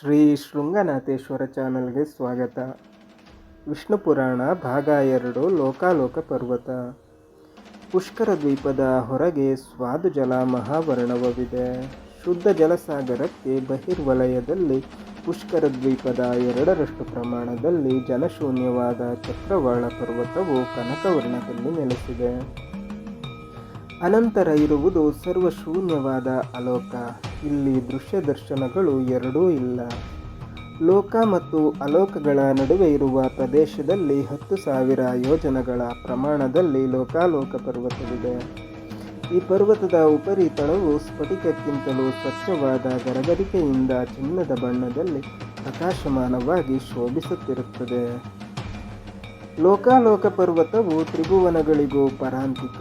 ಶ್ರೀ ಶೃಂಗನಾಥೇಶ್ವರ ಚಾನಲ್ಗೆ ಸ್ವಾಗತ. ವಿಷ್ಣು ಪುರಾಣ ಭಾಗ ಎರಡು, ಲೋಕಾಲೋಕ ಪರ್ವತ. ಪುಷ್ಕರ ದ್ವೀಪದ ಹೊರಗೆ ಸ್ವಾದು ಜಲ ಮಹಾವರ್ಣವವಿದೆ. ಶುದ್ಧ ಜಲಸಾಗರಕ್ಕೆ ಬಹಿರ್ವಲಯದಲ್ಲಿ ಪುಷ್ಕರ ದ್ವೀಪದ ಎರಡರಷ್ಟು ಪ್ರಮಾಣದಲ್ಲಿ ಜಲಶೂನ್ಯವಾದ ಚಕ್ರವಾಳ ಪರ್ವತವು ಕನಕವರ್ಣದಲ್ಲಿ ನೆಲೆಸಿದೆ. ಅನಂತರ ಇರುವುದು ಸರ್ವಶೂನ್ಯವಾದ ಅಲೋಕ. ಇಲ್ಲಿ ದೃಶ್ಯ ದರ್ಶನಗಳು ಎರಡೂ ಇಲ್ಲ. ಲೋಕ ಮತ್ತು ಅಲೋಕಗಳ ನಡುವೆ ಇರುವ ಪ್ರದೇಶದಲ್ಲಿ ಹತ್ತು ಸಾವಿರ ಯೋಜನಗಳ ಪ್ರಮಾಣದಲ್ಲಿ ಲೋಕಾಲೋಕ ಪರ್ವತವಿದೆ. ಈ ಪರ್ವತದ ಉಪರಿತಳವು ಸ್ಫಟಿಕಕ್ಕಿಂತಲೂ ಸ್ವಚ್ಛವಾದ ಗರಗರಿಕೆಯಿಂದ ಚಿನ್ನದ ಬಣ್ಣದಲ್ಲಿ ಪ್ರಕಾಶಮಾನವಾಗಿ ಶೋಭಿಸುತ್ತಿರುತ್ತದೆ. ಲೋಕಾಲೋಕ ಪರ್ವತವು ತ್ರಿಭುವನಗಳಿಗೂ ಪರಾಂತಿಕ.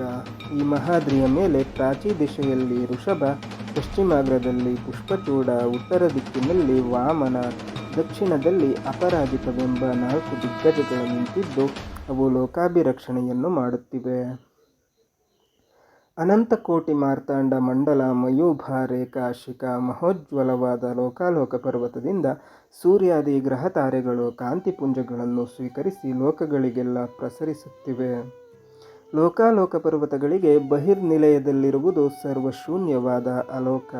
ಈ ಮಹಾದ್ರಿಯ ಮೇಲೆ ಪ್ರಾಚೀ ದಿಶೆಯಲ್ಲಿ ಋಷಭ, ಪಶ್ಚಿಮಾಗ್ರದಲ್ಲಿ ಪುಷ್ಪಚೂಡ, ಉತ್ತರ ದಿಕ್ಕಿನಲ್ಲಿ ವಾಮನ, ದಕ್ಷಿಣದಲ್ಲಿ ಅಪರಾಜಿತವೆಂಬ ನಾಲ್ಕು ದಿಗ್ಗಜಗಳು ನಿಂತಿದ್ದು ಅವು ಲೋಕಾಭಿರಕ್ಷಣೆಯನ್ನು ಮಾಡುತ್ತಿವೆ. ಅನಂತಕೋಟಿ ಮಾರ್ತಾಂಡ ಮಂಡಲ ಮಯೂಭ ರೇಖಾ ಶಿಖಾ ಮಹೋಜ್ವಲವಾದ ಲೋಕಾಲೋಕ ಪರ್ವತದಿಂದ ಸೂರ್ಯಾದಿ ಗ್ರಹ ತಾರೆಗಳು ಕಾಂತಿಪುಂಜಗಳನ್ನು ಸ್ವೀಕರಿಸಿ ಲೋಕಗಳಿಗೆಲ್ಲ ಪ್ರಸರಿಸುತ್ತಿವೆ. ಲೋಕಾಲೋಕ ಪರ್ವತಗಳಿಗೆ ಬಹಿರ್ನಿಲಯದಲ್ಲಿರುವುದು ಸರ್ವಶೂನ್ಯವಾದ ಅಲೋಕ.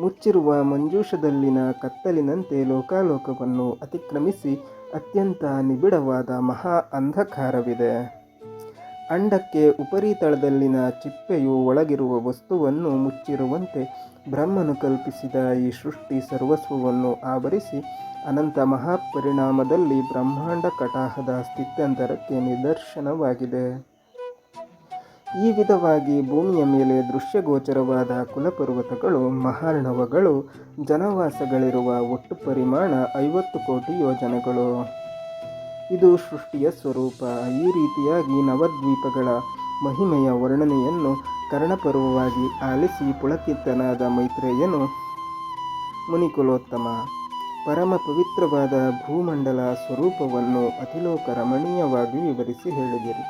ಮುಚ್ಚಿರುವ ಮಂಜೂಷದಲ್ಲಿನ ಕತ್ತಲಿನಂತೆ ಲೋಕಾಲೋಕವನ್ನು ಅತಿಕ್ರಮಿಸಿ ಅತ್ಯಂತ ನಿಬಿಡವಾದ ಮಹಾ ಅಂಧಕಾರವಿದೆ. ಅಂಡಕ್ಕೆ ಉಪರಿತಳದಲ್ಲಿನ ಚಿಪ್ಪೆಯು ಒಳಗಿರುವ ವಸ್ತುವನ್ನು ಮುಚ್ಚಿರುವಂತೆ ಬ್ರಹ್ಮನು ಕಲ್ಪಿಸಿದ ಈ ಸೃಷ್ಟಿ ಸರ್ವಸ್ವವನ್ನು ಆವರಿಸಿ, ಅನಂತ ಮಹಾಪರಿಣಾಮದಲ್ಲಿ ಬ್ರಹ್ಮಾಂಡ ಕಟಾಹದ ಸ್ಥಿತ್ಯಂತರಕ್ಕೆ ನಿದರ್ಶನವಾಗಿದೆ. ಈ ವಿಧವಾಗಿ ಭೂಮಿಯ ಮೇಲೆ ದೃಶ್ಯಗೋಚರವಾದ ಕುಲಪರ್ವತಗಳು, ಮಹಾರ್ಣವಗಳು, ಜನವಾಸಗಳಿರುವ ಒಟ್ಟು ಪರಿಮಾಣ ಐವತ್ತು ಕೋಟಿ ಯೋಜನೆಗಳು. ಇದು ಸೃಷ್ಟಿಯ ಸ್ವರೂಪ. ಈ ರೀತಿಯಾಗಿ ನವದ್ವೀಪಗಳ ಮಹಿಮೆಯ ವರ್ಣನೆಯನ್ನು ಕರ್ಣಪರ್ವವಾಗಿ ಆಲಿಸಿ ಪುಳಕಿತ್ತನಾದ ಮೈತ್ರೇಯನು ಮುನಿಕುಲೋತ್ತಮ. ಪರಮ ಪವಿತ್ರವಾದ ಭೂಮಂಡಲ ಸ್ವರೂಪವನ್ನು ಅತಿಲೋಕ ರಮಣೀಯವಾಗಿ ವಿವರಿಸಿ ಹೇಳಿದಿರಿ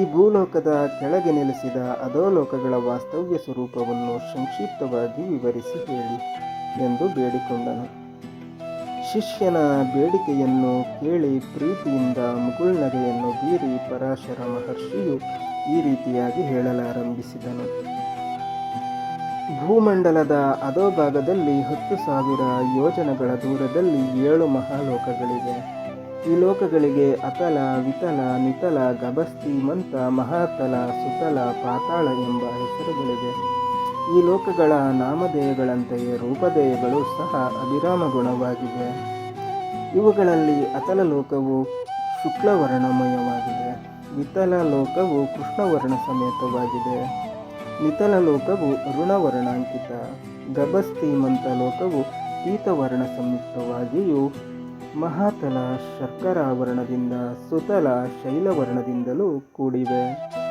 ಈ ಭೂಲೋಕದ ಕೆಳಗೆ ನೆಲೆಸಿದ ಅಧೋಲೋಕಗಳ ವಾಸ್ತವ್ಯ ಸ್ವರೂಪವನ್ನು ಸಂಕ್ಷಿಪ್ತವಾಗಿ ವಿವರಿಸಿ ಹೇಳಿ ಎಂದು ಬೇಡಿಕೊಂಡನು. ಶಿಷ್ಯನ ಬೇಡಿಕೆಯನ್ನು ಕೇಳಿ ಪ್ರೀತಿಯಿಂದ ಮುಗುಳ್ನಗೆಯನ್ನು ಬೀರಿ ಪರಾಶರ ಮಹರ್ಷಿಯು ಈ ರೀತಿಯಾಗಿ ಹೇಳಲಾರಂಭಿಸಿದನು. ಭೂಮಂಡಲದ ಅಧೋಭಾಗದಲ್ಲಿ ಹತ್ತು ಸಾವಿರ ಯೋಜನಗಳ ದೂರದಲ್ಲಿ ಏಳು ಮಹಾಲೋಕಗಳಿವೆ. ಈ ಲೋಕಗಳಿಗೆ ಅತಲ, ವಿತಲ, ನಿತಲ ಗಬಸ್ತಿ ಮಂತ, ಮಹಾತಲ, ಸುತಲ, ಪಾತಾಳ ಎಂಬ ಹೆಸರುಗಳಿವೆ. ಈ ಲೋಕಗಳ ನಾಮಧೇಯಗಳಂತೆಯೇ ರೂಪಧೇಯಗಳು ಸಹ ಅಭಿರಾಮ ಗುಣವಾಗಿವೆ ಇವುಗಳಲ್ಲಿ ಅತಲ ಲೋಕವು ಶುಕ್ಲವರ್ಣಮಯವಾಗಿದೆ. ವಿತಲ ಲೋಕವು ಕೃಷ್ಣವರ್ಣ ಸಮೇತವಾಗಿದೆ. ನಿತಲ ಲೋಕವು ಋಣವರ್ಣಾಂಕಿತ ಗಭಸ್ತಿಮಂತ ಲೋಕವು ಪೀತವರ್ಣ ಸಂಯುಕ್ತವಾಗಿಯೂ ಮಹಾತಲ ಶರ್ಕರಾವರಣದಿಂದ ಸುತಲ ಶೈಲವರ್ಣದಿಂದಲೂ ಕೂಡಿವೆ.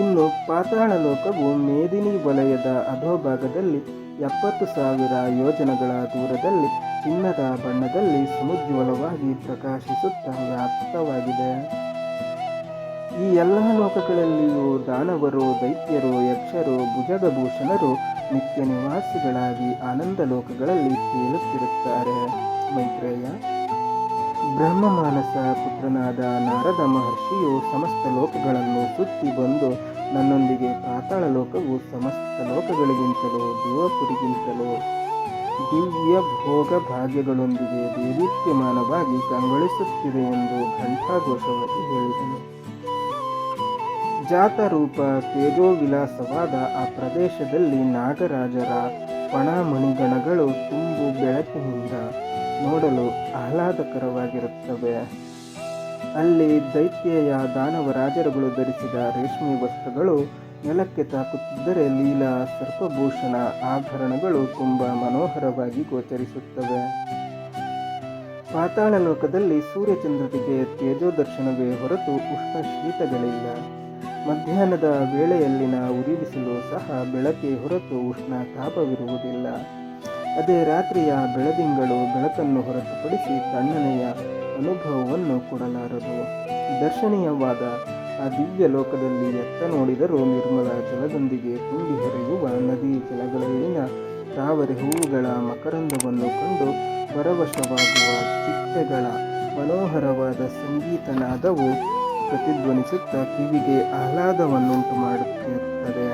ಇನ್ನು ಪಾತಾಳ ಲೋಕವು ಮೇದಿನಿ ವಲಯದ ಅಧೋಭಾಗದಲ್ಲಿ ಎಪ್ಪತ್ತು ಸಾವಿರ ಯೋಜನಗಳ ದೂರದಲ್ಲಿ ಚಿನ್ನದ ಬಣ್ಣದಲ್ಲಿ ಸಮುಜ್ವಲವಾಗಿ ಪ್ರಕಾಶಿಸುತ್ತಾ ವ್ಯಾಪ್ತವಾಗಿದೆ. ಈ ಎಲ್ಲ ಲೋಕಗಳಲ್ಲಿಯೂ ದಾನವರು, ದೈತ್ಯರು, ಯಕ್ಷರು, ಭುಜಗಭೂಷಣರು, ನಿತ್ಯ ನಿವಾಸಿಗಳಾಗಿ ಆನಂದ ಲೋಕಗಳಲ್ಲಿ ತೇಲುತ್ತಿರುತ್ತಾರೆ. ಮೈತ್ರೇಯ ಬ್ರಹ್ಮಮಾನಸ ಪುತ್ರನಾದ ನಾರದ ಮಹರ್ಷಿಯು ಸಮಸ್ತ ಲೋಕಗಳನ್ನು ಸುತ್ತಿ ಬಂದು ನನ್ನೊಂದಿಗೆ ಪಾತಾಳ ಲೋಕವು ಸಮಸ್ತ ಲೋಕಗಳಿಗಿಂತಲೂ ದೇವಪುರಿಗಿಂತಲೂ ದಿವ್ಯ ಭೋಗ ಭಾಗ್ಯಗಳೊಂದಿಗೆ ದೇದೀಪ್ಯಮಾನವಾಗಿ ಕಂಗೊಳಿಸುತ್ತಿದೆ ಎಂದು ಘಂಟಾಘೋಷವಾಗಿ ಹೇಳಿದನು. ಜಾತರೂಪ ತೇಜೋವಿಲಾಸವಾದ ಆ ಪ್ರದೇಶದಲ್ಲಿ ನಾಗರಾಜರ ಪಣಮಣಿಗಣಗಳು ತುಂಬು ಬೆಳಕಿನಿಂದ ನೋಡಲು ಆಹ್ಲಾದಕರವಾಗಿರುತ್ತವೆ. ಅಲ್ಲಿ ದೈತ್ಯೆಯ ದಾನವರಾಜರುಗಳು ಧರಿಸಿದ ರೇಷ್ಮೆ ವಸ್ತ್ರಗಳು ನೆಲಕ್ಕೆ ತಾಕುತ್ತಿದ್ದರೆ ಲೀಲಾ, ಸರ್ಪಭೂಷಣ, ಆಭರಣಗಳು ತುಂಬ ಮನೋಹರವಾಗಿ ಗೋಚರಿಸುತ್ತವೆ. ಪಾತಾಳ ಲೋಕದಲ್ಲಿ ಸೂರ್ಯಚಂದ್ರನಿಗೆ ತೇಜೋದರ್ಶನವೇ ಹೊರತು ಉಷ್ಣ ಶೀತಗಳಿಲ್ಲ. ಮಧ್ಯಾಹ್ನದ ವೇಳೆಯಲ್ಲಿನ ಉರಿಬಿಸಿಲು ಸಹ ಬೆಳಕೆ ಹೊರತು ಉಷ್ಣ ತಾಪವಿರುವುದಿಲ್ಲ. ಅದೇ ರಾತ್ರಿಯ ಬೆಳದಿಂಗಳು ಬೆಳಕನ್ನು ಹೊರತುಪಡಿಸಿ ತಣ್ಣನೆಯ ಅನುಭವವನ್ನು ಕೊಡಲಾರದು. ದರ್ಶನೀಯವಾದ ಆ ದಿವ್ಯ ಲೋಕದಲ್ಲಿ ಎತ್ತ ನೋಡಿದರೂ ನಿರ್ಮಲ ಜಲದೊಂದಿಗೆ ತುಂಬಿ ಹರಿಯುವ ನದಿ ಜಲಗಳಲ್ಲಿನ ತಾವರೆ ಹೂವುಗಳ ಮಕರಂದವನ್ನು ಕಂಡು ಪರವಶವಾಗುವ ಚಿಟ್ಟೆಗಳ ಮನೋಹರವಾದ ಸಂಗೀತನಾದವು ಪ್ರತಿಧ್ವನಿಸುತ್ತಾ ಕಿವಿಗೆ ಆಹ್ಲಾದವನ್ನುಂಟು ಮಾಡುತ್ತಿರುತ್ತದೆ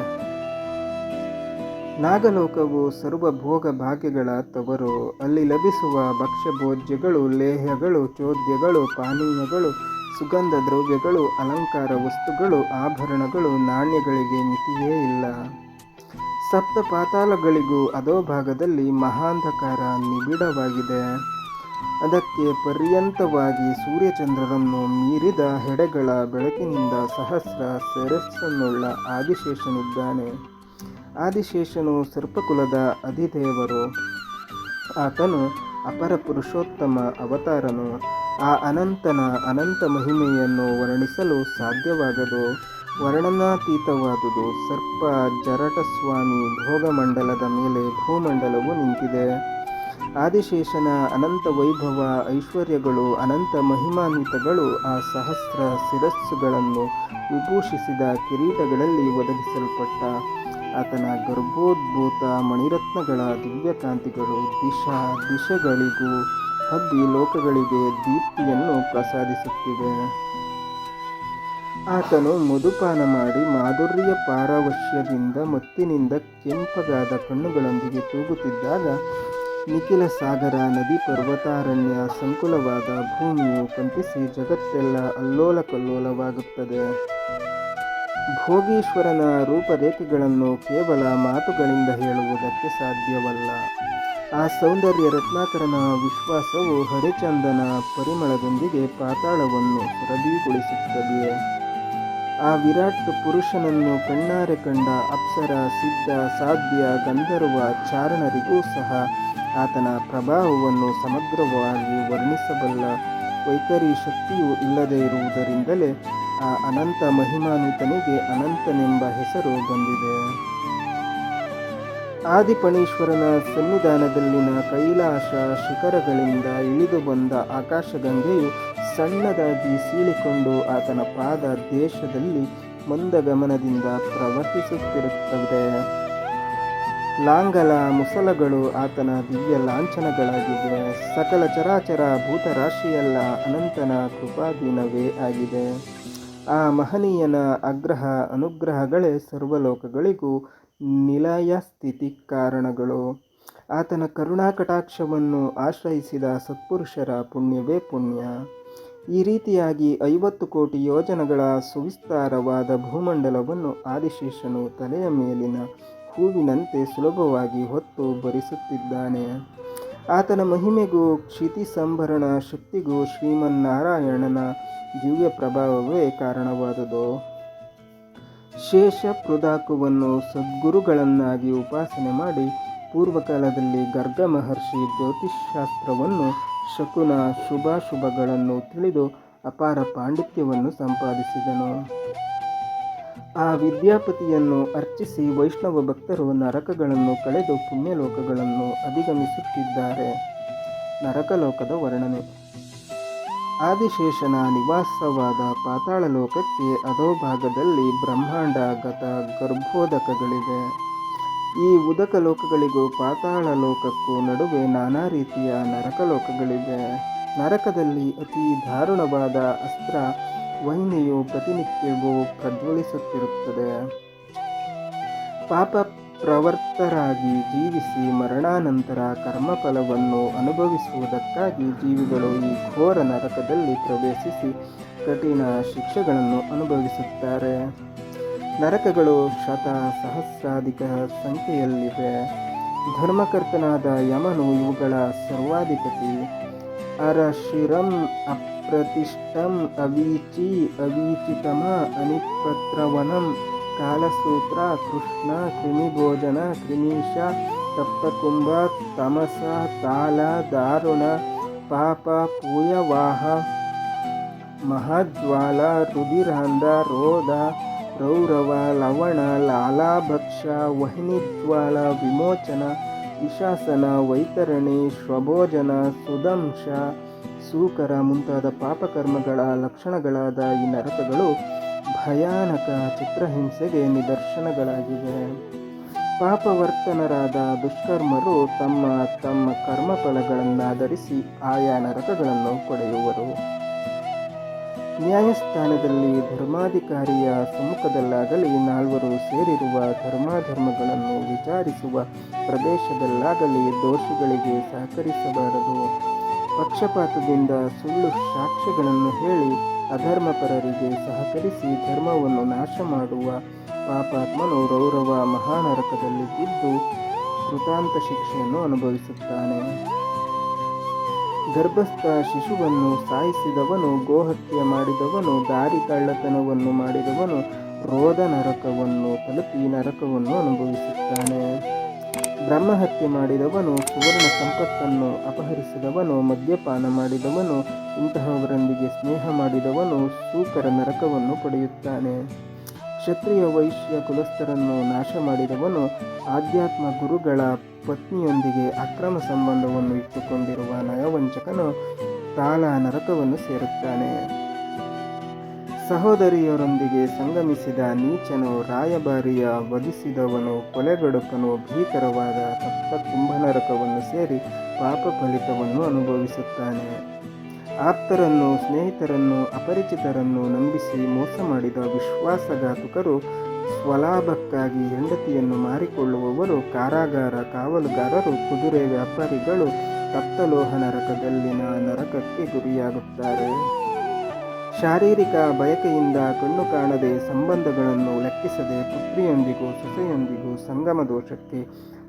ನಾಗಲೋಕವು ಸರ್ವ ಭೋಗ ಭಾಗ್ಯಗಳ ತವರು. ಅಲ್ಲಿ ಲಭಿಸುವ ಭಕ್ಷ್ಯಭೋಜ್ಯಗಳು, ಲೇಹ್ಯಗಳು, ಚೋದ್ಯಗಳು, ಪಾನೀಯಗಳು, ಸುಗಂಧ ದ್ರವ್ಯಗಳು, ಅಲಂಕಾರ ವಸ್ತುಗಳು, ಆಭರಣಗಳು, ನಾಣ್ಯಗಳಿಗೆ ಮಿತಿಯೇ ಇಲ್ಲ. ಸಪ್ತ ಪಾತಾಳಗಳಿಗೂ ಅಧೋಭಾಗದಲ್ಲಿ ಮಹಾಂಧಕಾರ ನಿಬಿಡವಾಗಿದೆ. ಅದಕ್ಕೆ ಪರ್ಯಂತವಾಗಿ ಸೂರ್ಯಚಂದ್ರರನ್ನು ಮೀರಿದ ಹೆಡೆಗಳ ಬೆಳಕಿನಿಂದ ಸಹಸ್ರ ಸೆರಸ್ಸನ್ನುಳ್ಳ ಆದಿಶೇಷನಿದ್ದಾನೆ. ಆದಿಶೇಷನು ಸರ್ಪಕುಲದ ಅಧಿದೇವರು. ಆತನು ಅಪರ ಪುರುಷೋತ್ತಮ ಅವತಾರನು. ಆ ಅನಂತನ ಅನಂತ ಮಹಿಮೆಯನ್ನು ವರ್ಣಿಸಲು ಸಾಧ್ಯವಾಗದು. ವರ್ಣನಾತೀತವಾದುದು ಸರ್ಪ ಜರಟಸ್ವಾಮಿ ಭೋಗಮಂಡಲದ ಮೇಲೆ ಭೂಮಂಡಲವು ನಿಂತಿದೆ. ಆದಿಶೇಷನ ಅನಂತ ವೈಭವ ಐಶ್ವರ್ಯಗಳು, ಅನಂತ ಮಹಿಮಾನ್ವಿತಗಳು ಆ ಸಹಸ್ರ ಶಿರಸ್ಸುಗಳನ್ನು ವಿಭೂಷಿಸಿದ ಕಿರೀಟಗಳಲ್ಲಿ ಒದಗಿಸಲ್ಪಟ್ಟ ಆತನ ಗರ್ಭೋದ್ಭೂತ ಮಣಿರತ್ನಗಳ ದಿವ್ಯಕಾಂತಿಗಳು ದಿಶಾ ದಿಶೆಗಳಿಗೂ ಹಬ್ಬಿ ಲೋಕಗಳಿಗೆ ದೀಪ್ತಿಯನ್ನು ಪ್ರಸಾದಿಸುತ್ತಿವೆ. ಆತನು ಮಧುಪಾನ ಮಾಡಿ ಮಾಧುರ್ಯ ಪಾರವಶ್ಯದಿಂದ ಮತ್ತಿನಿಂದ ಕೆಂಪಗಾದ ಕಣ್ಣುಗಳೊಂದಿಗೆ ತೂಗುತ್ತಿದ್ದಾಗ ನಿಖಿಲ ಸಾಗರ, ನದಿ ಪರ್ವತಾರಣ್ಯ, ಸಂಕುಲವಾದ ಭೂಮಿಯು ಕಂಪಿಸಿ ಜಗತ್ತೆಲ್ಲ ಅಲ್ಲೋಲ ಕಲ್ಲೋಲವಾಗುತ್ತದೆ ಭೋಗೀಶ್ವರನ ರೂಪರೇಖೆಗಳನ್ನು ಕೇವಲ ಮಾತುಗಳಿಂದ ಹೇಳುವುದಕ್ಕೆ ಸಾಧ್ಯವಲ್ಲ. ಆ ಸೌಂದರ್ಯ ರತ್ನಾಕರನ ವಿಶ್ವಾಸವು ಹರಿಚಂದನ ಪರಿಮಳದೊಂದಿಗೆ ಪಾತಾಳವನ್ನು ಸುರಭೀಗೊಳಿಸುತ್ತದೆ ಆ ವಿರಾಟ್ ಪುರುಷನನ್ನು ಕಣ್ಣಾರೆ ಕಂಡ ಅಪ್ಸರ, ಸಿದ್ಧ, ಸಾಧ್ಯ ಗಂಧರ್ವ ಚಾರಣರಿಗೂ ಸಹ ಆತನ ಪ್ರಭಾವವನ್ನು ಸಮಗ್ರವಾಗಿ ವರ್ಣಿಸಬಲ್ಲ ವೈಖರಿ ಶಕ್ತಿಯೂ ಇಲ್ಲದೇ ಇರುವುದರಿಂದಲೇ ಆ ಅನಂತ ಮಹಿಮಾನ್ವಿತನಿಗೆ ಅನಂತನೆಂಬ ಹೆಸರು ಬಂದಿದೆ. ಆದಿಪಣೇಶ್ವರನ ಸನ್ನಿಧಾನದಲ್ಲಿನ ಕೈಲಾಸ ಶಿಖರಗಳಿಂದ ಇಳಿದು ಬಂದ ಆಕಾಶಗಂಗೆಯು ಸಣ್ಣದಾಗಿ ಸೀಳಿಕೊಂಡು ಆತನ ಪಾದ ದೇಶದಲ್ಲಿ ಮಂದಗಮನದಿಂದ ಪ್ರವರ್ತಿಸುತ್ತಿರುತ್ತದೆ ಲಾಂಗಲ ಮುಸಲಗಳು ಆತನ ದಿವ್ಯ ಲಾಂಛನಗಳಾಗಿವೆ. ಸಕಲ ಚರಾಚರ ಭೂತರಾಶಿಯೆಲ್ಲ ಅನಂತನ ಕೃಪಾಧೀನವೇ ಆಗಿದೆ. ಆ ಮಹನೀಯನ ಅಗ್ರಹ ಅನುಗ್ರಹಗಳೇ ಸರ್ವಲೋಕಗಳಿಗೂ ನಿಲಯ ಸ್ಥಿತಿ ಕಾರಣಗಳು ಆತನ ಕರುಣಾಕಟಾಕ್ಷವನ್ನು ಆಶ್ರಯಿಸಿದ ಸತ್ಪುರುಷರ ಪುಣ್ಯವೇ ಪುಣ್ಯ. ಈ ರೀತಿಯಾಗಿ ಐವತ್ತು ಕೋಟಿ ಯೋಜನೆಗಳ ಸುವಿಸ್ತಾರವಾದ ಭೂಮಂಡಲವನ್ನು ಆದಿಶೇಷನು ತಲೆಯ ಮೇಲಿನ ಹೂವಿನಂತೆ ಸುಲಭವಾಗಿ ಹೊತ್ತು ಭರಿಸುತ್ತಿದ್ದಾನೆ. ಆತನ ಮಹಿಮೆಗೂ ಕ್ಷಿತಿ ಸಂಭರಣ ಶಕ್ತಿಗೂ ಶ್ರೀಮನ್ನಾರಾಯಣನ ದಿವ್ಯ ಪ್ರಭಾವವೇ ಕಾರಣವಾದುದು? ಶೇಷ ಪೃದಾಕುವನ್ನು ಸದ್ಗುರುಗಳನ್ನಾಗಿ ಉಪಾಸನೆ ಮಾಡಿ ಪೂರ್ವಕಾಲದಲ್ಲಿ ಗರ್ಗ ಮಹರ್ಷಿ ಜ್ಯೋತಿಷ್ಶಾಸ್ತ್ರವನ್ನು ಶಕುನ ಶುಭಾಶುಭಗಳನ್ನು ತಿಳಿದು ಅಪಾರ ಪಾಂಡಿತ್ಯವನ್ನು ಸಂಪಾದಿಸಿದನು. ಆ ವಿದ್ಯಾಪತಿಯನ್ನು ಅರ್ಚಿಸಿ ವೈಷ್ಣವ ಭಕ್ತರು ನರಕಗಳನ್ನು ಕಳೆದು ಪುಣ್ಯಲೋಕಗಳನ್ನು ಅಧಿಗಮಿಸುತ್ತಿದ್ದಾರೆ. ನರಕಲೋಕದ ವರ್ಣನೆ. ಆದಿಶೇಷನ ನಿವಾಸವಾದ ಪಾತಾಳ ಲೋಕಕ್ಕೆ ಅಧೋಭಾಗದಲ್ಲಿ ಬ್ರಹ್ಮಾಂಡ ಗತ ಗರ್ಭೋದಕಗಳಿವೆ. ಈ ಉದಕ ಲೋಕಗಳಿಗೂ ಪಾತಾಳ ಲೋಕಕ್ಕೂ ನಡುವೆ ನಾನಾ ರೀತಿಯ ನರಕಲೋಕಗಳಿವೆ. ನರಕದಲ್ಲಿ ಅತಿ ದಾರುಣವಾದ ಅಸ್ತ್ರ ವಹಿನಿಯು ಪ್ರತಿನಿತ್ಯವೂ ಪ್ರಜ್ವಲಿಸುತ್ತಿರುತ್ತದೆ. ಪಾಪ ಪ್ರವರ್ತರಾಗಿ ಜೀವಿಸಿ ಮರಣಾನಂತರ ಕರ್ಮಫಲವನ್ನು ಅನುಭವಿಸುವುದಕ್ಕಾಗಿ ಜೀವಿಗಳು ಈ ಘೋರ ನರಕದಲ್ಲಿ ಪ್ರವೇಶಿಸಿ ಕಠಿಣ ಶಿಕ್ಷೆಗಳನ್ನು ಅನುಭವಿಸುತ್ತಾರೆ. ನರಕಗಳು ಶತ ಸಹಸ್ರಾಧಿಕ ಸಂಖ್ಯೆಯಲ್ಲಿವೆ. ಧರ್ಮಕರ್ತನಾದ ಯಮನು ಇವುಗಳ ಸರ್ವಾಧಿಪತಿ. ಅರಶಿರಂ ಅಪ್ರತಿಷ್ಠಂ ಅವೀಚಿ ಅವೀಚಿತಮ ಅನಿಪತ್ರವನಂ ಕಾಲಸೂತ್ರ ಕೃಷ್ಣ, ಕ್ರಿಮಿಭೋಜನ, ಕ್ರಿಮೀಶ ಸಪ್ತಕುಂಭ ತಮಸ, ತಾಲ, ದಾರುಣ, ಪಾಪ, ಪೂಯವಾಹ, ಮಹಾಜ್ವಾಲ, ರುಧಿರಾಂಧ, ರೋಧ, ರೌರವ, ಲವಣ, ಲಾಲಾಭಕ್ಷ, ವಹಿನಿಜ್ವಾಲ, ವಿಮೋಚನ, ವಿಶಾಸನ, ವೈತರಣಿ, ಶ್ವಭೋಜನ, ಸುದಂಶ, ಸೂಕರ ಮುಂತಾದ ಪಾಪಕರ್ಮಗಳ ಲಕ್ಷಣಗಳಾದ ಈ ನರಕಗಳು ಭಯಾನಕ ಚಿತ್ರಹಿಂಸೆಗೆ ನಿದರ್ಶನಗಳಾಗಿವೆ. ಪಾಪವರ್ತನರಾದ ದುಷ್ಕರ್ಮರು ತಮ್ಮ ತಮ್ಮ ಕರ್ಮಫಲಗಳನ್ನಾಧರಿಸಿ ಆಯಾ ನರಕಗಳನ್ನು ಪಡೆಯುವರು. ನ್ಯಾಯಸ್ಥಾನದಲ್ಲಿ ಧರ್ಮಾಧಿಕಾರಿಯ ಸಮ್ಮುಖದಲ್ಲಾಗಲಿ ನಾಲ್ವರು ಸೇರಿರುವ ಧರ್ಮಾಧರ್ಮಗಳನ್ನು ವಿಚಾರಿಸುವ ಪ್ರದೇಶದಲ್ಲಾಗಲಿ ದೋಷಿಗಳಿಗೆ ಸಹಕರಿಸಬಾರದು. ಪಕ್ಷಪಾತದಿಂದ ಸುಳ್ಳು ಸಾಕ್ಷ್ಯಗಳನ್ನು ಹೇಳಿ ಅಧರ್ಮಪರರಿಗೆ ಸಹಕರಿಸಿ ಧರ್ಮವನ್ನು ನಾಶ ಮಾಡುವ ಪಾಪಾತ್ಮನು ರೌರವ ಮಹಾನರಕದಲ್ಲಿ ಬಿದ್ದು ಕೃತಾಂತ ಶಿಕ್ಷೆಯನ್ನು ಅನುಭವಿಸುತ್ತಾನೆ. ಗರ್ಭಸ್ಥ ಶಿಶುವನ್ನು ಸಾಯಿಸಿದವನು, ಗೋಹತ್ಯೆ ಮಾಡಿದವನು, ದಾರಿ ಕಳ್ಳತನವನ್ನು ಮಾಡಿದವನು ರೋಧ ನರಕವನ್ನು, ತಲುಪಿ ನರಕವನ್ನು ಅನುಭವಿಸುತ್ತಾನೆ. ಬ್ರಹ್ಮಹತ್ಯೆ ಮಾಡಿದವನು, ಸುವರ್ಣ ಸಂಪತ್ತನ್ನು ಅಪಹರಿಸಿದವನು, ಮದ್ಯಪಾನ ಮಾಡಿದವನು, ಇಂತಹವರೊಂದಿಗೆ ಸ್ನೇಹ ಮಾಡಿದವನು ಸೂಕರ ನರಕವನ್ನು ಪಡೆಯುತ್ತಾನೆ. ಕ್ಷತ್ರಿಯ ವೈಶ್ಯ ಕುಲಸ್ಥರನ್ನು ನಾಶ ಮಾಡಿದವನು ಆಧ್ಯಾತ್ಮ ಗುರುಗಳ ಪತ್ನಿಯೊಂದಿಗೆ ಅಕ್ರಮ ಸಂಬಂಧವನ್ನು ಇಟ್ಟುಕೊಂಡಿರುವ ನಯವಂಚಕನು ತಾಳ ನರಕವನ್ನು ಸೇರುತ್ತಾನೆ. ಸಹೋದರಿಯರೊಂದಿಗೆ ಸಂಗಮಿಸಿದ ನೀಚನು ರಾಯಭಾರಿಯ ವಧಿಸಿದವನು ಕೊಲೆಗಡುಕನು ಭೀಕರವಾದ ತಪ್ಪ ಕುಂಭನರಕವನ್ನು ಸೇರಿ ಪಾಪ ಫಲಿತವನ್ನು ಅನುಭವಿಸುತ್ತಾನೆ. ಆಪ್ತರನ್ನು, ಸ್ನೇಹಿತರನ್ನು, ಅಪರಿಚಿತರನ್ನು ನಂಬಿಸಿ ಮೋಸ ಮಾಡಿದ ವಿಶ್ವಾಸಘಾತುಕರು ಸ್ವಲಾಭಕ್ಕಾಗಿ ಹೆಂಡತಿಯನ್ನು ಮಾರಿಕೊಳ್ಳುವವರು ಕಾರಾಗಾರ ಕಾವಲುಗಾರರು, ಕುದುರೆ ವ್ಯಾಪಾರಿಗಳು ತಪ್ತಲೋಹ ನರಕದಲ್ಲಿನ ನರಕಕ್ಕೆ ಗುರಿಯಾಗುತ್ತಾರೆ. ಶಾರೀರಿಕ ಬಯಕೆಯಿಂದ ಕಣ್ಣು ಕಾಣದೆ ಸಂಬಂಧಗಳನ್ನು ಲೆಕ್ಕಿಸದೆ ಪುತ್ರಿಯೊಂದಿಗೂ ಸೊಸೆಯೊಂದಿಗೂ ಸಂಗಮ ದೋಷಕ್ಕೆ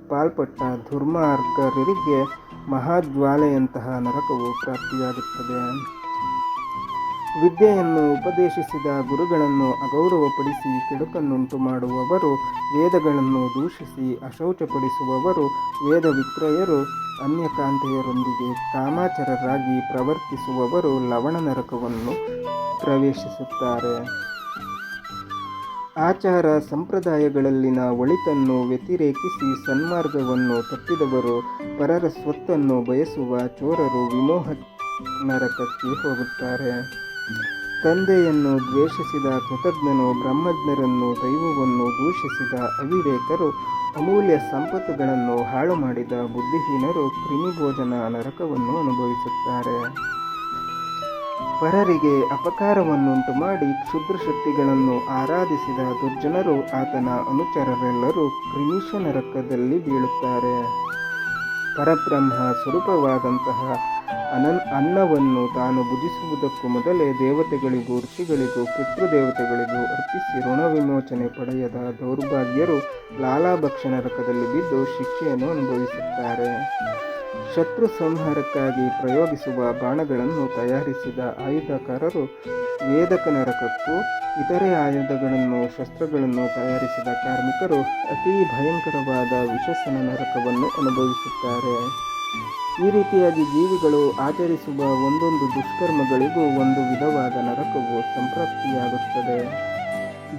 ಪಾಲ್ಪಟ್ಟ ದುರ್ಮಾರ್ಗರಿಗೆ ಮಹಾಜ್ವಾಲೆಯಂತಹ ನರಕವು ಪ್ರಾಪ್ತಿಯಾಗುತ್ತದೆ. ವಿದ್ಯೆಯನ್ನು ಉಪದೇಶಿಸಿದ ಗುರುಗಳನ್ನು ಅಗೌರವಪಡಿಸಿ ಕೆಡುಕನ್ನುಂಟು ಮಾಡುವವರು, ವೇದಗಳನ್ನು ದೂಷಿಸಿ ಅಶೌಚಪಡಿಸುವವರು ವೇದ ವಿಕ್ರಯರು ಅನ್ಯಕಾಂತೆಯರೊಂದಿಗೆ ಕಾಮಾಚರರಾಗಿ ಪ್ರವರ್ತಿಸುವವರು ಲವಣ ನರಕವನ್ನು ಪ್ರವೇಶಿಸುತ್ತಾರೆ. ಆಚಾರ ಸಂಪ್ರದಾಯಗಳಲ್ಲಿನ ಒಳಿತನ್ನು ವ್ಯತಿರೇಕಿಸಿ ಸನ್ಮಾರ್ಗವನ್ನು ತಪ್ಪಿದವರು, ಪರರ ಸ್ವತ್ತನ್ನು ಬಯಸುವ ಚೋರರು ವಿಮೋಹ ನರಕಕ್ಕೆ ಹೋಗುತ್ತಾರೆ. ತಂದೆಯನ್ನು ದ್ವೇಷಿಸಿದ ಕೃತಜ್ಞನು ಬ್ರಹ್ಮಜ್ಞರನ್ನು ದೈವವನ್ನು ದೂಷಿಸಿದ ಅವಿವೇಕರು ಅಮೂಲ್ಯ ಸಂಪತ್ತುಗಳನ್ನು ಹಾಳು ಮಾಡಿದ ಬುದ್ಧಿಹೀನರು ಕ್ರಿಮಿಭೋಜನ ನರಕವನ್ನು ಅನುಭವಿಸುತ್ತಾರೆ. ಪರರಿಗೆ ಅಪಕಾರವನ್ನುಂಟು ಮಾಡಿ ಕ್ಷುದ್ರ ಶಕ್ತಿಗಳನ್ನು ಆರಾಧಿಸಿದ ದುರ್ಜನರು ಆತನ ಅನುಚರರೆಲ್ಲರೂ ಕ್ರಿಮಿಷ ನರಕದಲ್ಲಿ ಬೀಳುತ್ತಾರೆ. ಪರಬ್ರಹ್ಮ ಸ್ವರೂಪವಾದಂತಹ ಅನನ್ ಅನ್ನವನ್ನು ತಾನು ಭುಜಿಸುವುದಕ್ಕೂ ಮೊದಲೇ ದೇವತೆಗಳಿಗೂ, ಋಷಿಗಳಿಗೂ, ಪಿತೃದೇವತೆಗಳಿಗೂ ಅರ್ಪಿಸಿ ಋಣ ವಿಮೋಚನೆ ಪಡೆಯದ ದೌರ್ಭಾಗ್ಯರು ಲಾಲಾಭಕ್ಷ ನರಕದಲ್ಲಿ ಬಿದ್ದು ಶಿಕ್ಷೆಯನ್ನು ಅನುಭವಿಸುತ್ತಾರೆ. ಶತ್ರು ಸಂಹಾರಕ್ಕಾಗಿ ಪ್ರಯೋಗಿಸುವ ಬಾಣಗಳನ್ನು ತಯಾರಿಸಿದ ಆಯುಧಕಾರರು ವೇದಕ ನರಕಕ್ಕೂ ಇತರೆ ಆಯುಧಗಳನ್ನು, ಶಸ್ತ್ರಗಳನ್ನು ತಯಾರಿಸಿದ ಕಾರ್ಮಿಕರು ಅತಿ ಭಯಂಕರವಾದ ವಿಶಸನ ನರಕವನ್ನು ಅನುಭವಿಸುತ್ತಾರೆ. ಈ ರೀತಿಯಾಗಿ ಜೀವಿಗಳು ಆಚರಿಸುವ ಒಂದೊಂದು ದುಷ್ಕರ್ಮಗಳಿಗೂ ಒಂದು ವಿಧವಾದ ನರಕವು ಸಂಪ್ರಾಪ್ತಿಯಾಗುತ್ತದೆ.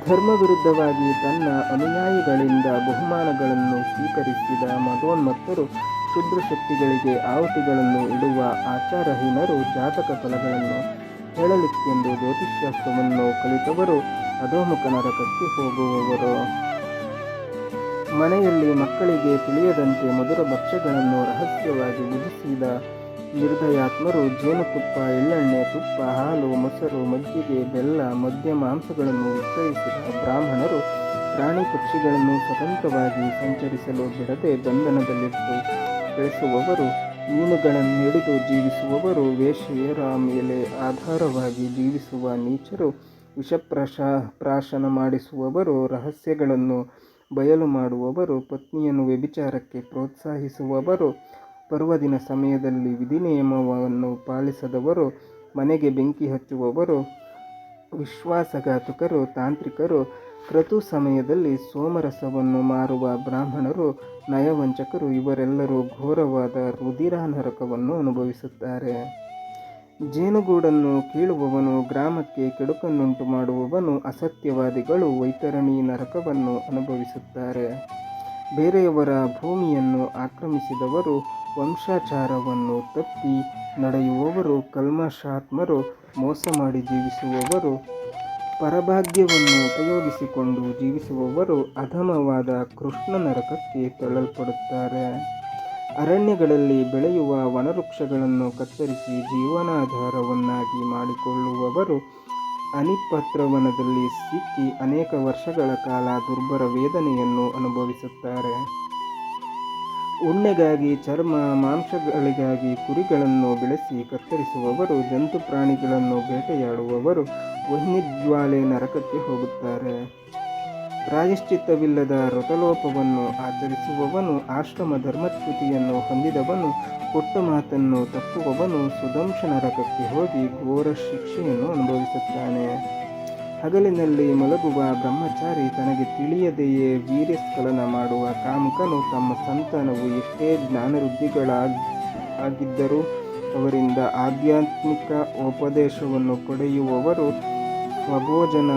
ಧರ್ಮ ವಿರುದ್ಧವಾಗಿ ತನ್ನ ಅನುಯಾಯಿಗಳಿಂದ ಬಹುಮಾನಗಳನ್ನು ಸ್ವೀಕರಿಸಿದ ಮದೋನ್ಮತ್ತರು ಕ್ಷುದ್ರ ಶಕ್ತಿಗಳಿಗೆ ಆಹುತಿಗಳನ್ನು ಇಡುವ ಆಚಾರಹೀನರು ಜಾತಕ ಫಲಗಳನ್ನು ಹೇಳಲಿಕ್ಕೆಂದು ಜ್ಯೋತಿಷ್ಶಾಸ್ತ್ರವನ್ನು ಕಲಿತವರು ಅಧೋಮುಖ ನರಕಕ್ಕೆ ಹೋಗುವವರು. ಮನೆಯಲ್ಲಿ ಮಕ್ಕಳಿಗೆ ತಿಳಿಯದಂತೆ ಮಧುರ ಭಕ್ಷ್ಯಗಳನ್ನು ರಹಸ್ಯವಾಗಿ ವಿಧಿಸಿದ ನಿರ್ದಯಾತ್ಮರು ಜೇನುತುಪ್ಪ, ಎಳ್ಳೆಣ್ಣೆ, ತುಪ್ಪ, ಹಾಲು, ಮೊಸರು, ಮಜ್ಜಿಗೆ, ಬೆಲ್ಲ, ಮದ್ಯ ಮಾಂಸಗಳನ್ನು ವಿಕ್ರಯಿಸಿದ ಬ್ರಾಹ್ಮಣರು ಪ್ರಾಣಿ ಪಕ್ಷಿಗಳನ್ನು ಸ್ವತಂತ್ರವಾಗಿ ಸಂಚರಿಸಲು ಬಿಡದೆ ಬಂಧನದಲ್ಲಿಟ್ಟು ಬೆಳೆಸುವವರು, ಮೀನುಗಳನ್ನು ಹಿಡಿದು ಜೀವಿಸುವವರು ವೇಷಿಯರ ಮೇಲೆ ಆಧಾರವಾಗಿ ಜೀವಿಸುವ ನೀಚರು, ವಿಷಪ್ರಾಶ ಪ್ರಾಶನ ಮಾಡಿಸುವವರು, ರಹಸ್ಯಗಳನ್ನು ಬಯಲು ಮಾಡುವವರು, ಪತ್ನಿಯನ್ನು ವ್ಯಭಿಚಾರಕ್ಕೆ ಪ್ರೋತ್ಸಾಹಿಸುವವರು, ಪರ್ವದಿನ ಸಮಯದಲ್ಲಿ ವಿಧಿನಿಯಮವನ್ನು ಪಾಲಿಸದವರು, ಮನೆಗೆ ಬೆಂಕಿ ಹಚ್ಚುವವರು, ವಿಶ್ವಾಸಘಾತುಕರು, ತಾಂತ್ರಿಕರು, ಕ್ರತು ಸಮಯದಲ್ಲಿ ಸೋಮರಸವನ್ನು ಮಾರುವ ಬ್ರಾಹ್ಮಣರು, ನಯವಂಚಕರು ಇವರೆಲ್ಲರೂ ಘೋರವಾದ ರುದಿರ ನರಕವನ್ನು ಅನುಭವಿಸುತ್ತಾರೆ. ಜೇನುಗೂಡನ್ನು ಕೀಳುವವನು, ಗ್ರಾಮಕ್ಕೆ ಕೆಡುಕನ್ನುಂಟು ಮಾಡುವವನು ಅಸತ್ಯವಾದಿಗಳು ವೈತರಣಿ ನರಕವನ್ನು ಅನುಭವಿಸುತ್ತಾರೆ. ಬೇರೆಯವರ ಭೂಮಿಯನ್ನು ಆಕ್ರಮಿಸಿದವರು ವಂಶಾಚಾರವನ್ನು ತಪ್ಪಿ ನಡೆಯುವವರು ಕಲ್ಮಶಾತ್ಮರು ಮೋಸ ಮಾಡಿ ಜೀವಿಸುವವರು, ಪರಭಾಗ್ಯವನ್ನು ಉಪಯೋಗಿಸಿಕೊಂಡು ಜೀವಿಸುವವರು ಅಧಮವಾದ ಕೃಷ್ಣ ನರಕಕ್ಕೆ ತಳ್ಳಲ್ಪಡುತ್ತಾರೆ. ಅರಣ್ಯಗಳಲ್ಲಿ ಬೆಳೆಯುವ ವನವೃಕ್ಷಗಳನ್ನು ಕತ್ತರಿಸಿ ಜೀವನಾಧಾರವನ್ನಾಗಿ ಮಾಡಿಕೊಳ್ಳುವವರು ಅನಿಪತ್ರವನದಲ್ಲಿ ಸಿಕ್ಕಿ ಅನೇಕ ವರ್ಷಗಳ ಕಾಲ ದುರ್ಬರ ವೇದನೆಯನ್ನು ಅನುಭವಿಸುತ್ತಾರೆ. ಉಣ್ಣೆಗಾಗಿ, ಚರ್ಮ, ಮಾಂಸಗಳಿಗಾಗಿ ಕುರಿಗಳನ್ನು ಬೆಳೆಸಿ ಕತ್ತರಿಸುವವರು, ಜಂತು ಪ್ರಾಣಿಗಳನ್ನು ಬೇಟೆಯಾಡುವವರು ವಹ್ನಿಜ್ವಾಲೆ ನರಕಕ್ಕೆ ಹೋಗುತ್ತಾರೆ. ಪ್ರಾಯಶ್ಚಿತ್ತವಿಲ್ಲದ ವ್ರತಲೋಪವನ್ನು ಆಚರಿಸುವವನು ಆಶ್ರಮ ಧರ್ಮಚ್ಯುತಿಯನ್ನು ಹೊಂದಿದವನು, ಕೊಟ್ಟ ಮಾತನ್ನು ತಪ್ಪುವವನು ಸುದಂಶ ನರಕಕ್ಕೆ ಹೋಗಿ ಘೋರ ಶಿಕ್ಷೆಯನ್ನು ಅನುಭವಿಸುತ್ತಾನೆ. ಹಗಲಿನಲ್ಲಿ ಮಲಗುವ ಬ್ರಹ್ಮಚಾರಿ ತನಗೆ ತಿಳಿಯದೆಯೇ ವೀರ್ಯಸ್ಖಲನ ಮಾಡುವ ಕಾಮುಕನು ತಮ್ಮ ಸಂತಾನವು ಎಷ್ಟೇ ಜ್ಞಾನ ಆಗಿದ್ದರೂ ಅವರಿಂದ ಆಧ್ಯಾತ್ಮಿಕ ಉಪದೇಶವನ್ನು ಪಡೆಯುವವರು ಸ್ವಭೋಜನ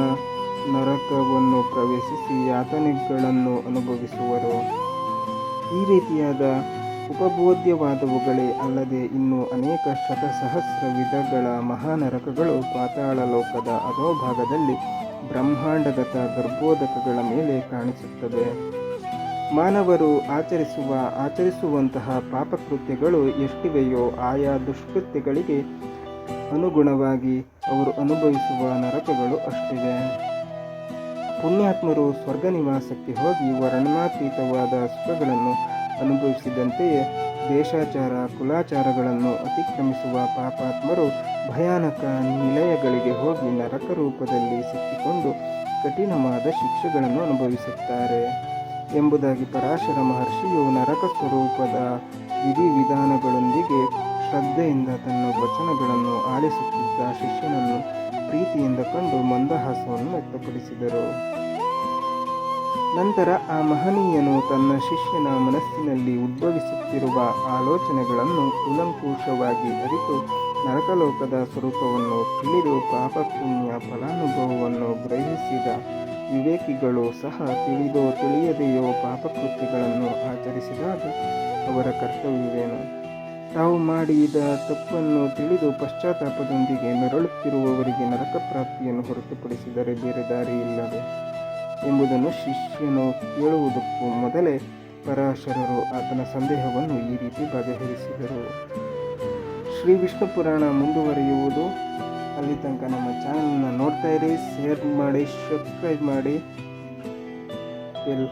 ನರಕವನ್ನು ಪ್ರವೇಶಿಸಿ ಯಾತನೆಗಳನ್ನು ಅನುಭವಿಸುವರು. ಈ ರೀತಿಯಾದ ಉಪಬೋಧ್ಯವಾದವುಗಳೇ ಅಲ್ಲದೆ ಇನ್ನೂ ಅನೇಕ ಶತಸಹಸ್ರ ವಿಧಗಳ ಮಹಾನರಕಗಳು ಪಾತಾಳ ಲೋಕದ ಅಧೋಭಾಗದಲ್ಲಿ ಬ್ರಹ್ಮಾಂಡಗತ ಗರ್ಭೋದಕಗಳ ಮೇಲೆ ಕಾಣಿಸುತ್ತದೆ ಮಾನವರು ಆಚರಿಸುವ, ಆಚರಿಸುವಂತಹ ಪಾಪಕೃತ್ಯಗಳು ಎಷ್ಟಿವೆಯೋ ಆಯಾ ದುಷ್ಕೃತ್ಯಗಳಿಗೆ ಅನುಗುಣವಾಗಿ ಅವರು ಅನುಭವಿಸುವ ನರಕಗಳು ಅಷ್ಟಿವೆ. ಪುಣ್ಯಾತ್ಮರು ಸ್ವರ್ಗ ನಿವಾಸಕ್ಕೆ ಹೋಗಿ ವರ್ಣನಾತೀತವಾದ ಸುಖಗಳನ್ನು ಅನುಭವಿಸಿದಂತೆಯೇ ದೇಶಾಚಾರ, ಕುಲಾಚಾರಗಳನ್ನು ಅತಿಕ್ರಮಿಸುವ ಪಾಪಾತ್ಮರು ಭಯಾನಕ ನಿಲಯಗಳಿಗೆ ಹೋಗಿ ನರಕ ರೂಪದಲ್ಲಿ ಸಿಕ್ಕಿಕೊಂಡು ಕಠಿಣವಾದ ಶಿಕ್ಷೆಗಳನ್ನು ಅನುಭವಿಸುತ್ತಾರೆ ಎಂಬುದಾಗಿ ಪರಾಶರ ಮಹರ್ಷಿಯು ನರಕ ಸ್ವರೂಪದ ವಿಧಿವಿಧಾನಗಳೊಂದಿಗೆ ಶ್ರದ್ಧೆಯಿಂದ ತನ್ನ ವಚನಗಳನ್ನು ಆಲಿಸುತ್ತಿದ್ದ ಶಿಷ್ಯನನ್ನು ಪ್ರೀತಿಯಿಂದ ಕಂಡು ಮಂದಹಾಸವನ್ನು ವ್ಯಕ್ತಪಡಿಸಿದರು. ನಂತರ ಆ ಮಹನೀಯನು ತನ್ನ ಶಿಷ್ಯನ ಮನಸ್ಸಿನಲ್ಲಿ ಉದ್ಭವಿಸುತ್ತಿರುವ ಆಲೋಚನೆಗಳನ್ನು ಕೂಲಂಕುಷವಾಗಿ ಅರಿತು ನರಕಲೋಕದ ಸ್ವರೂಪವನ್ನು ತಿಳಿದು ಪಾಪಪುಣ್ಯ ಫಲಾನುಭವವನ್ನು ಗ್ರಹಿಸಿದ ವಿವೇಕಿಗಳು ಸಹ ತಿಳಿದೋ ತಿಳಿಯದೆಯೋ ಪಾಪಕೃತ್ಯಗಳನ್ನು ಆಚರಿಸಿದಾಗ ಅವರ ಕರ್ತವ್ಯವೇನು? ತಾವು ಮಾಡಿದ ತಪ್ಪನ್ನು ತಿಳಿದು ಪಶ್ಚಾತ್ತಾಪದೊಂದಿಗೆ ಮೆರಳುತ್ತಿರುವವರಿಗೆ ನರಕ ಪ್ರಾಪ್ತಿಯನ್ನು ಹೊರತುಪಡಿಸಿದರೆ ಬೇರೆ ದಾರಿ ಇಲ್ಲವೇ ಎಂಬುದನ್ನು ಶಿಷ್ಯನು ಕೇಳುವುದಕ್ಕೂ ಮೊದಲೇ ಪರಾಶರರು ಆತನ ಸಂದೇಹವನ್ನು ಈ ರೀತಿ ಬಗೆಹರಿಸಿದರು. ಶ್ರೀ ವಿಷ್ಣು ಪುರಾಣ ಮುಂದುವರಿಯುವುದು. ಅಲ್ಲಿ ತನಕ ನಮ್ಮ ಚಾನಲ್ನ ನೋಡ್ತಾ ಇರಿ, ಶೇರ್ ಮಾಡಿ, ಸಬ್ಸ್ಕ್ರೈಬ್ ಮಾಡಿ. ಬೆಲ್